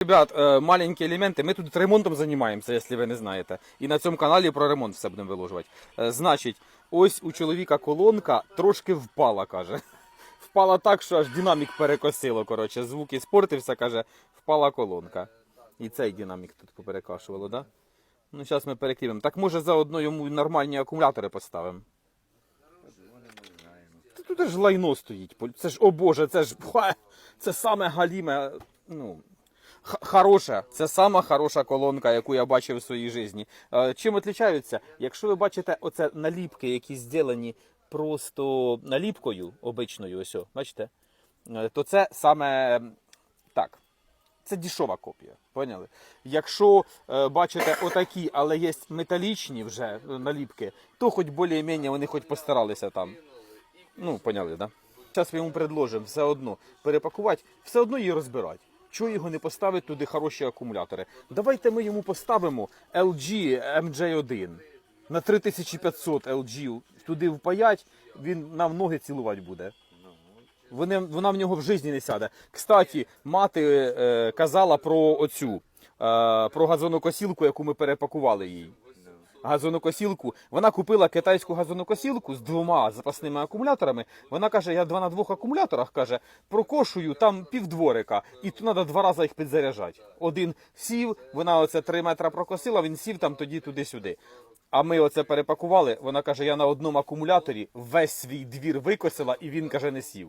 Ребят, е, маленькі елементи. Ми тут ремонтом займаємося, якщо ви не знаєте. І на цьому каналі про ремонт все будемо виложувати. Е, Значить, ось у чоловіка колонка трошки впала, каже. Впала так, що аж динамік перекосило. Коротше, звук іспортився, каже, впала колонка. І цей динамік тут поперекашувало, да? Ну, зараз ми перекинемо. Так може заодно йому нормальні акумулятори поставимо. Тут ж лайно стоїть. Це ж, о Боже, це ж це саме галіме. Ну, хороша, це сама хороша колонка, яку я бачив в своїй житті. Е, Чим відрізняються? Якщо ви бачите оце наліпки, які зроблені просто наліпкою обичною, ось, о, бачите, Е, то це саме так. Це дешова копія, поняли? Якщо е, бачите отакі, але є металічні вже е, наліпки, то хоч більш-менш вони хоч постаралися там. Ну, поняли, да? Зараз ми йому предложимо все одно перепакувати, все одно її розбирати. Чого його не поставити туди хороші акумулятори? Давайте ми йому поставимо LG MJ1 на 3500 LG туди впаять, він нам ноги цілувати буде. Вони, вона в нього в житті не сяде. Кстати, мати е, казала про оцю, е, про газонокосілку, яку ми перепакували їй. Газонокосілку. Вона купила китайську газонокосілку з двома запасними акумуляторами. Вона каже, я два на двох акумуляторах каже, прокошую там півдворика, і тут треба два рази їх підзаряджати. Один сів, вона оце три метри прокосила, він сів там тоді туди-сюди. А ми оце перепакували. Вона каже, я на одному акумуляторі весь свій двір викосила, і він каже, не сів.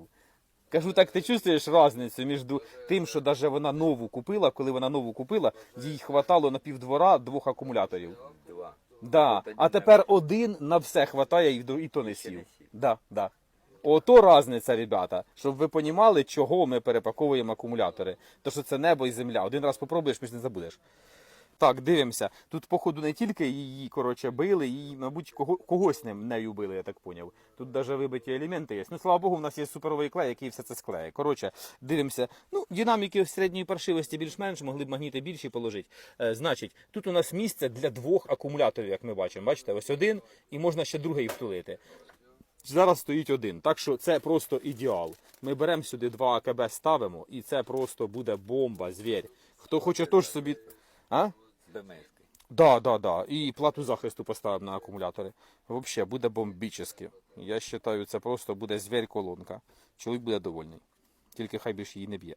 Кажу, так ти чувствуєш різницю між тим, що навіть вона нову купила, коли вона нову купила, їй хватало на півдвора двох акумуляторів. Да. А тепер один на все хватає і, до- і то не сів. Да, да. Ото різниця, ребята, щоб ви понімали, чого ми перепаковуємо акумулятори. То що це небо і земля. Один раз попробуєш, ж не забудеш. Так, дивимося. Тут, походу, не тільки її, коротше, били, її, мабуть, кого, когось нею били, я так поняв. Тут навіть вибиті елементи є. Ну, слава Богу, в нас є суперовий клей, який все це склеє. Коротше, дивимося. Ну, динаміки середньої паршивості більш-менш, могли б магніти більші положити. Е, значить, тут у нас місце для двох акумуляторів, як ми бачимо. Бачите, ось один, і можна ще другий втулити. Зараз стоїть один. Так що це просто ідеал. Ми беремо сюди два АКБ, ставимо, і це просто буде бомба, звір. Хто хоче теж собі. А? БМСки. Да, да, да. І плату захисту поставимо на акумулятори. Взагалі, буде бомбічески. Я вважаю, це просто буде звір колонка. Чоловік буде довольний. Тільки хай більше її не б'є.